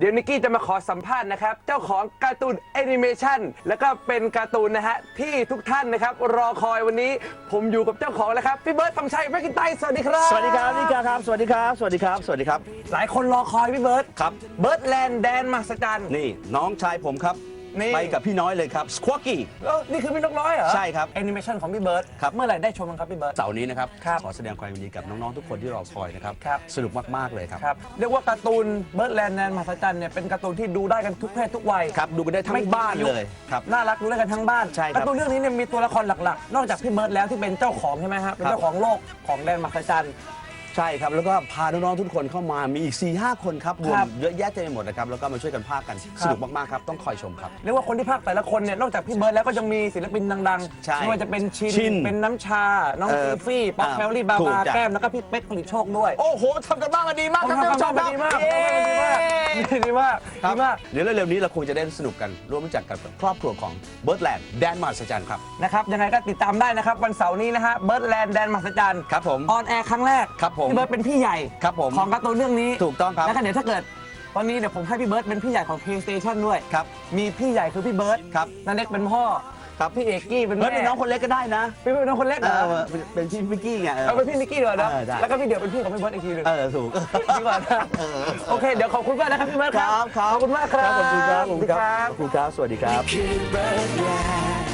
เดี๋ยวนิกกี้จะมาขอสัมภาษณ์นะครับ เจ้าของการ์ตูนแอนิเมชันแล้วก็เป็นการ์ตูนนะฮะ ที่ทุกท่านนะครับ รอคอยวันนี้ผมอยู่กับเจ้าของแล้วครับ พี่เบิร์ดธงชัยแมคกินไตสวัสดีครับสวัสดีครับพี่กาครับ สวัสดีครับ สวัสดีครับ สวัสดีครับ หลายคนรอคอยพี่เบิร์ดครับ เบิร์ดแลนด์แดนมหัศจรรย์นี่น้องชายผมครับ นี่ ไปกับพี่น้อยเลยครับสควอกี้ เอ้านี่คือพี่นกน้อยเหรอใช่ครับแอนิเมชันของพี่เบิร์ดครับ เมื่อไหร่ได้ชมกันครับพี่เบิร์ดเสาร์นี้นะครับ ครับขอแสดงความยินดีกับน้อง ๆ ทุกคนที่รอคอยนะครับ ครับ สนุกมาก ๆ เลยครับ ครับเรียกว่าการ์ตูนเบิร์ดแลนด์แดนมหัศจรรย์เนี่ยเป็นการ์ตูนที่ดูได้กันทุกเพศทุกวัยครับ ดูกันได้ทั้งไม่บ้านเลยครับ น่ารักดูได้กันทั้งบ้านใช่ครับ การ์ตูนเรื่องนี้เนี่ยมีตัวละครหลักๆ นอกจากพี่เบิร์ดแล้วที่เป็นเจ้าของใช่ไหมฮะเป็นครับเจ้าของโลกของแดนมหัศจรรย์ ใช่ครับ แล้วก็พาน้องๆทุกคนเข้ามามีอีก4 5คนครับรวครัมบเยอะแยะเต็มไปหมดนะครับแล้วก็มาช่วยกันพากกันสนุกมากๆครับต้องคอยชมครับ เรียกว่าคนที่พากย์แต่ละคนเนี่ยนอกจากพี่เบิร์ดแล้วก็ยังมีศิลปินดังใช่ๆไม่ว่าจะเป็นชินชินเป็นน้ำชา น้องเอ่อฟีฟี่ป๊อกอ่าแคลรี่บาถูกบาจ้ะ แก้มแล้วก็พี่เป๊กผลิตโชคด้วย โอ้โหทำกันบ้างกันดีมากครับท่านผู้ชมครับดีมาก เย้ดีมากครั ดีบมากเดี๋ยวเร็วๆนี้เราคงจะได้สนุกกันร่วมรู้จักกับครอบครัวของเบิร์ดแลนด์แดนมาสจันครับ นะครับยังไงก็ติดตามได้นะครับ วันเสาร์นี้นะฮะเบิร์ดแลนด์แดนมหัศจรรย์ครับผมออนแอร์ครั้งแรกครับผมพี่เบิร์ดเป็นพี่ใหญ่ครับผมของการ์ตูนเรื่องนี้ถูกต้องครับแล้วก็เดี๋ยวถ้าเกิดตอนนี้เดี๋ยวผมให้พี่เบิร์ดเป็นพี่ใหญ่ของ PlayStation ด้วยครับมีพี่ใหญ่คือพี่เบิร์ดครับนันเน็กเป็นพ่อ ครับพี่เอกกี้เป็นเบิร์ดแม่เป็นน้องคนเล็กก็ได้นะพี่เบิร์ดเป็นน้องคนเล็กเอเหรออเป็นพี่พิกกี้ไงเออ เอาเป็นพี่นิกกี้เดี๋ยวนะเออได้ แล้วก็พี่เดี่ยวเป็นพี่ของพี่เบิร์ดอีกทีหนึงเออถูก ดีกว่านะโอเค เดี๋ยวขอบคุณมากนะครับพี่เบิร์ดครับ ครับขอบคุณมากครับขอบคุณครับสวัสดีครับ ขอบคุณครับ สวัสดีครับ Kid Birdland.